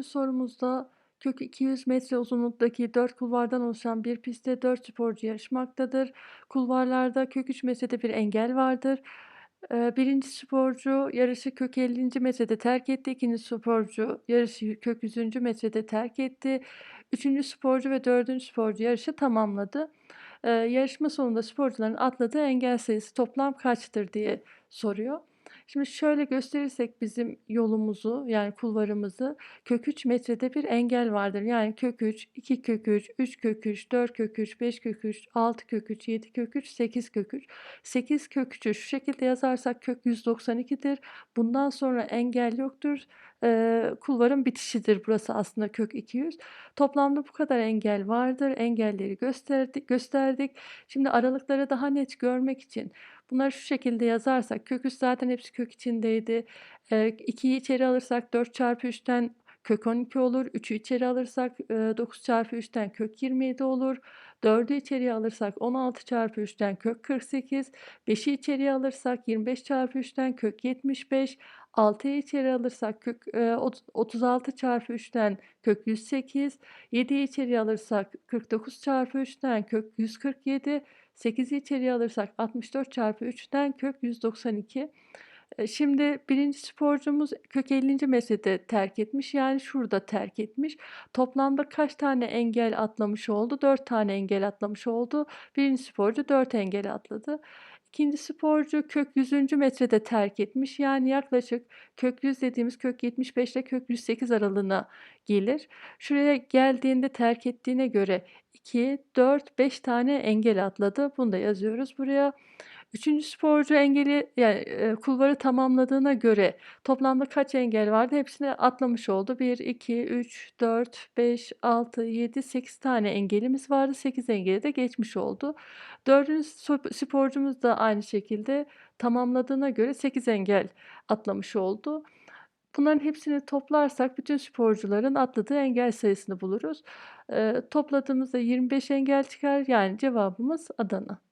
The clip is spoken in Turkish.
Dördüncü sorumuzda kök 200 metre uzunluktaki 4 kulvardan oluşan bir pistte 4 sporcu yarışmaktadır. Kulvarlarda kök 3 metrede bir engel vardır. Eee, 1'inci sporcu yarışı kök 50. metrede terk etti. 2'nci sporcu yarışı kök 100. metrede terk etti. 3'üncü sporcu ve 4'üncü sporcu yarışı tamamladı. Eee, yarışma sonunda sporcuların atladığı engel sayısı toplam kaçtır diye soruyor. Şimdi şöyle gösterirsek bizim yolumuzu, yani kulvarımızı, kök 3 metrede bir engel vardır. Yani kök 3, 2 kök 3, 3 kök 3, 4 kök 3, 5 kök 3, 6 kök 3, 7 kök 3, 8 kök 3. 8 kök 3'ü şu şekilde yazarsak kök 192'dir. Bundan sonra engel yoktur. Eee, kulvarın bitişidir burası aslında kök 200. Toplamda bu kadar engel vardır. Engelleri gösterdik gösterdik. Şimdi aralıkları daha net görmek için bunları şu şekilde yazarsak kök 3 zaten hepsi kök içindeydi. Eee, 2'yi içeri alırsak 4 çarpı 3'ten kök 12 olur. 3'ü içeri alırsak, eee, 9 çarpı 3'ten kök 27 olur. 4'ü içeriye alırsak 16 çarpı 3'ten kök 48. 5'i içeriye alırsak 25 çarpı 3'ten kök 75. 6'yı içeri alırsak kök, eee, ot 36 çarpı 3'ten kök 108. 7'yi içeriye alırsak 49 çarpı 3'ten kök 147. 8'i içeriye alırsak 64 çarpı 3'ten kök 192. Eee, şimdi 1'inci sporcumuz kök 50. metrede terk etmiş. Yani şurada terk etmiş. Toplamda kaç tane engel atlamış oldu? 4 tane engel atlamış oldu. 1'inci sporcu 4 engel atladı. 2'nci sporcu kök 100. metrede terk etmiş. Yani yaklaşık kök 100 dediğimiz kök 75 ile kök 108 aralığına gelir. Şuraya geldiğinde terk ettiğine göre 2, 4, 5 tane engel atladı. Bunu da yazıyoruz buraya. 3'üncü sporcu engeli yani, eee, kulvarı tamamladığına göre toplamda kaç engel vardı? Hepsini atlamış oldu. 1, 2, 3, 4, 5, 6, 7, 8 tane engelimiz vardı. 8 engeli de geçmiş oldu. 4'üncü sop sporcumuz da aynı şekilde tamamladığına göre 8 engel atlamış oldu. Bunların hepsini toplarsak bütün sporcuların atladığı engel sayısını buluruz. Eee, topladığımızda 25 engel çıkar. Yani cevabımız Adana.